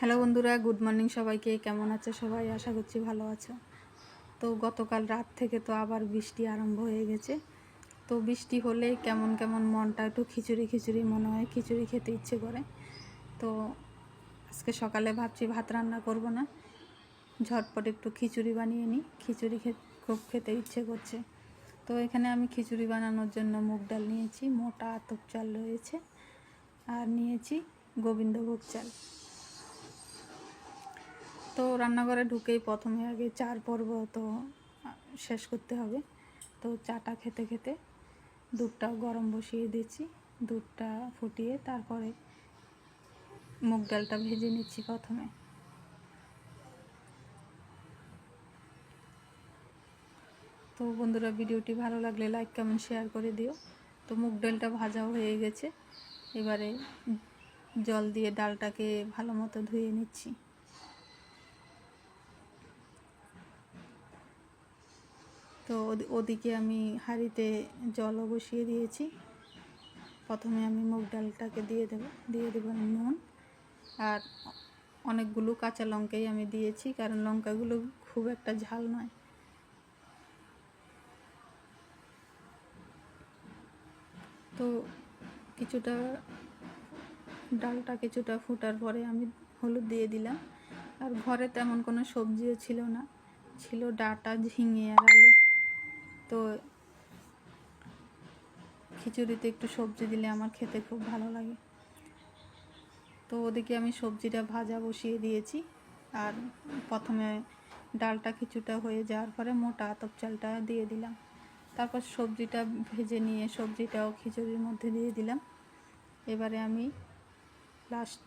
Hello বন্ধুরা, good morning সবাইকে। কেমন আছে সবাই? আশা করছি ভালো আছো। তো গতকাল রাত থেকে তো আবার বৃষ্টি আরম্ভ হয়ে গেছে। তো বৃষ্টি হলে কেমন কেমন মনটা, একটু খিচুড়ি খিচুড়ি মনে হয়, খিচুড়ি খেতে ইচ্ছে করে। তো আজকে সকালে ভাবছি ভাত রান্না করব না। ঝটপট একটু খিচুড়ি বানিয়ে নিই। খিচুড়ি খুব খেতে ইচ্ছে করছে। তো এখানে আমি খিচুড়ি বানানোর জন্য মুগ ডাল নিয়েছি, মোটা আতপ চাল রয়েছে। আর নিয়েছি গোবিন্দভোগ চাল। তো রান্নাঘরে ঢুকেই প্রথমে আগে চার পর্ব তো শেষ করতে হবে। তো চাটা খেতে খেতে দুধটাও গরম বসিয়ে দিচ্ছি দুধটা ফুটিয়ে তারপরে মুগ ডালটা ভেজে নিচ্ছি প্রথমে। তো বন্ধুরা, ভিডিওটি ভালো লাগলে লাইক, কমেন্ট, শেয়ার করে দিও। তো মুগ ডালটা ভাজা হয়ে গেছে। এবারে জল দিয়ে ডালটাকে ভালো মতো ধুয়ে নিচ্ছি। তো ওদি- ওদিকে আমি হাঁড়িতে জলও বসিয়ে দিয়েছি। প্রথমে আমি মুগ ডালটাকে দিয়ে দেব, দিয়ে দেবো নুন। আর অনেকগুলো কাঁচা লঙ্কাই আমি দিয়েছি, কারণ লঙ্কাগুলো খুব একটা ঝাল নয়। তো কিছুটা ডালটা কিছুটা ফোটার পরে আমি হলুদ দিয়ে দিলাম। আর ঘরে তেমন কোনো সবজিও ছিল না। ছিল ডাটা, ঝিঙে আর আলু। তো খিচুড়িতে একটু সবজি দিলে আমার খেতে খুব ভালো লাগে। তো ওদিকে আমি সবজিটা ভাজা বসিয়ে দিয়েছি। আর প্রথমে ডালটা কিছুটা হয়ে যাওয়ার পরে মোটা আতপ চালটা দিয়ে দিলাম। তারপর সবজিটা ভেজে নিয়ে সবজিটাও খিচুড়ির মধ্যে দিয়ে দিলাম। এবারে আমি লাস্ট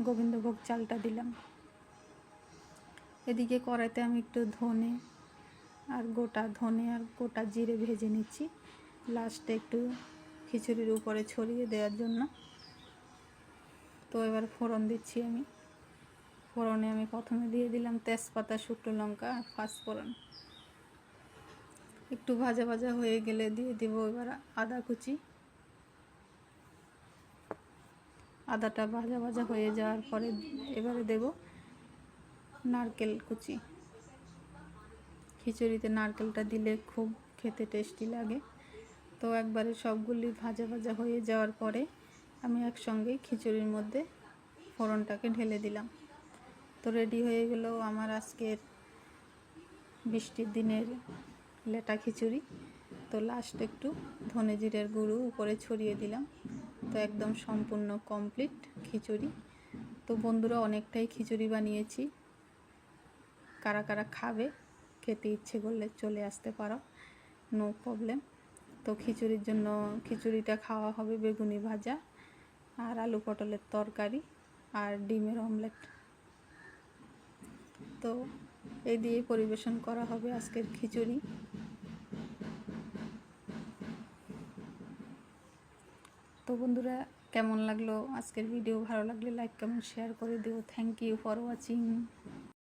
গোবিন্দভোগ চালটা দিলাম। এদিকে কড়াইতে আমি একটু ধনে আর গোটা ধনে আর গোটা জিরে ভেজে নিচ্ছি। লাস্টে একটু খিচুড়ির উপরে ছড়িয়ে দেওয়ার জন্য। তো এবার ফোড়ন দিচ্ছি আমি। ফোড়নে আমি প্রথমে দিয়ে দিলাম তেজপাতা, শুকনো লঙ্কা আর পাঁচফোড়ন একটু ভাজা ভাজা হয়ে গেলে দিয়ে দিব এবার আদা কুচি। আদাটা ভাজা ভাজা হয়ে যাওয়ার পরে এবারে দেব নারকেল কুচি। খিচুড়িতে নারকেলটা দিলে খুব খেতে টেস্টি লাগে। তো একবারে সবগুলি ভাজা ভাজা হয়ে যাওয়ার পরে আমি একসঙ্গে খিচুড়ির মধ্যে ফোড়নটাকে ঢেলে দিলাম। তো রেডি হয়ে গেল আমার আজকের বৃষ্টির দিনের লেটা খিচুড়ি। তো লাস্ট একটু ধনে জিরের গুঁড়ো উপরে ছড়িয়ে দিলাম। তো একদম সম্পূর্ণ কমপ্লিট খিচুড়ি। তো বন্ধুরা, অনেকটাই খিচুড়ি বানিয়েছি। কারা কারা খাবে খেতে ইচ্ছে করলে চলে আসতে পারো নো প্রবলেম তো খিচুড়ির জন্য খিচুড়িটা খাওয়া হবে বেগুনি ভাজা আর আলু পটলের তরকারি আর ডিমের অমলেট তো এই দিয়ে পরিবেশন করা হবে আজকের খিচুড়ি। তো বন্ধুরা, কেমন লাগল আজকের ভিডিও ভালো লাগলে লাইক কমেন্ট শেয়ার করে দিও। Thank you for watching